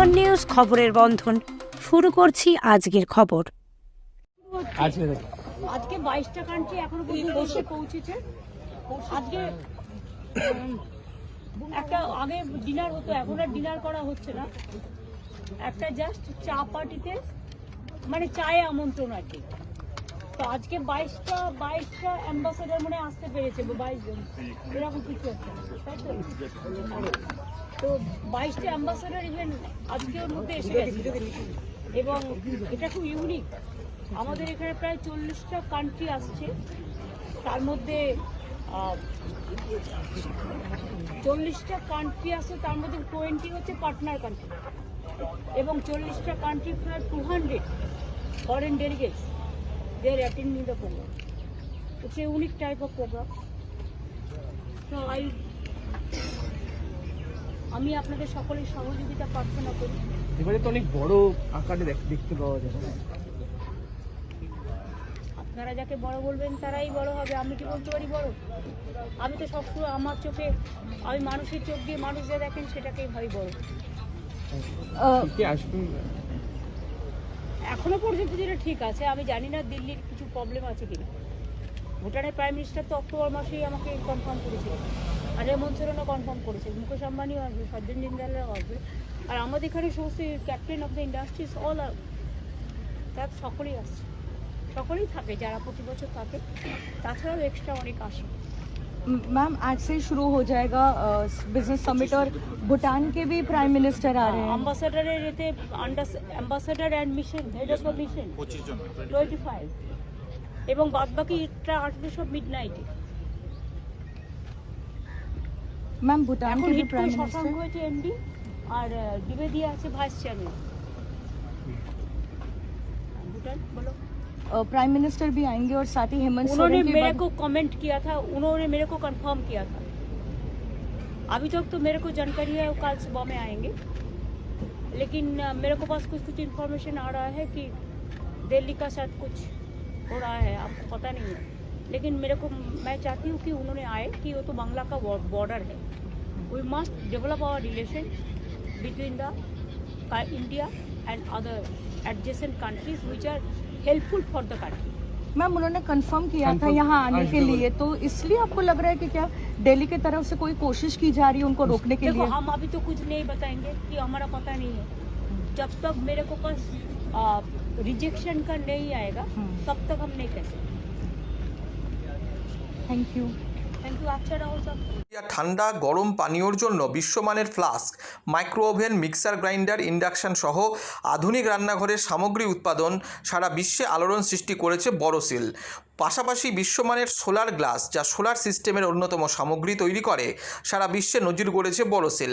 জীবন news খবরের বন্ধন। শুরু করছি আজকের খবর। আজকে আজকে বাইশটা কান্ট্রি এখনও পর্যন্ত দেশে পৌঁছেছে। আজকে একটা আগে ডিনার হতো এখন আর ডিনার করা হচ্ছে না। একটা জাস্ট চা পার্টিতে মানে চায়ে আমন্ত্রণ আর কি। তো আজকে বাইশটা বাইশটা অ্যাম্বাসেডার মনে আসতে পেরেছে বাইশ জন। এরকম কিছু একটা। তাই তো? তো বাইশটা অ্যাম্বাসেডার ইভেন আজকে ওর মধ্যে এসে গেছে। এবং এটা খুব ইউনিক আমাদের এখানে প্রায় চল্লিশটা কান্ট্রি আসছে। তার মধ্যে চল্লিশটা কান্ট্রি আসছে তার মধ্যে টোয়েন্টি হচ্ছে পার্টনার কান্ট্রি এবং চল্লিশটা কান্ট্রি প্রায় two hundred foreign delegates they attending the programme it's a unique type of programme তো আই আমি আপনাদের সকলের সহযোগিতা প্রার্থনা করি। এবারে তো অনেক বড় আকারে দেখ- দেখতে পাওয়া যাবে আপনারা যাকে বড় বলবেন তারাই বড় হবে। আমি কি বলতে পারি বড়? আমি তো সবসময় আমার চোখে আমি মানুষের চোখ দিয়ে মানুষ যা দেখেন সেটাকেই ভাবি বড়। এখনও পর্যন্ত যেটা ঠিক আছে আমি জানি না দিল্লির কিছু প্রবলেম আছে কিনা। ভুটানের প্রাইম মিনিস্টার তো অক্টোবর মাসেই আমাকে কনফার্ম করেছিল। আর হেমন্ত সোরেনও কনফার্ম করেছে মুকেশ আম্বানিও আসবে সজ্জন জিন্দালও আসবে আর আমাদের এখানে সমস্ত captain of the industries all আর তার সকলেই আসছে সকলেই থাকে যারা প্রতি বছর থাকে তাছাড়াও এক্সট্রা অনেক আসে मैम आज से ही शुरू हो जाएगा बिजनेस समिट और भूटान के भी प्राइम मिनिस्टर आ रहे हैं অ্যাম্বাসাডারের এতে ambassador and mission head of the mission twenty five এবং বাদ বাকিটা আসবে সব মিড নাইটে मैम भूटान এখন के भी হিট করে प्राइम শশাঙ্ক मिनिस्टर হয়েছে এমডি আর দ্বিবেদী আছে ভাইস চেয়ারম্যান भूटान बोलो प्राइम मिनिस्टर भी आएंगे और साथ ही हेमंत उन्होंने सोरेन के मेरे बाद- को कमेंट किया था उन्होंने मेरे को कंफर्म किया था अभी तक तो मेरे को जानकारी है वो कल सुबह में आएंगे लेकिन अ, मेरे को पास कुछ कुछ इन्फॉर्मेशन आ रहा है कि दिल्ली का साथ कुछ हो रहा है आपको पता नहीं है लेकिन मेरे को मैं चाहती हूँ कि उन्होंने आए कि वो तो बांग्ला का बॉर्डर है We must develop our relation between the India and other adjacent countries which are helpful for the country ma'am उन्होंने कंफर्म किया था यहाँ आने के लिए तो इसलिए आपको लग रहा है कि क्या दिल्ली की तरफ़ से कोई कोशिश की जा रही है उनको रोकने के लिए? हम अभी तो कुछ नहीं बताएँगे कि हमारा पता नहीं है। जब तक मेरे को पास रिजेक्शन का नहीं आएगा हम्म। तब तक हम नहीं कह सकते। थैंक यू ঠান্ডা, গরম, পানীয়র জন্য বিশ্বমানের flask, micro oven, mixer grinder, induction সহ আধুনিক রান্নাঘরের সামগ্রী উৎপাদন সারা বিশ্বে আলোড়ন সৃষ্টি করেছে বড়সিল পাশাপাশি বিশ্বমানের সোলার গ্লাস, যা সোলার সিস্টেমের অন্যতম সামগ্রী তৈরি করে, সারা বিশ্বে নজির গড়েছে বড়সিল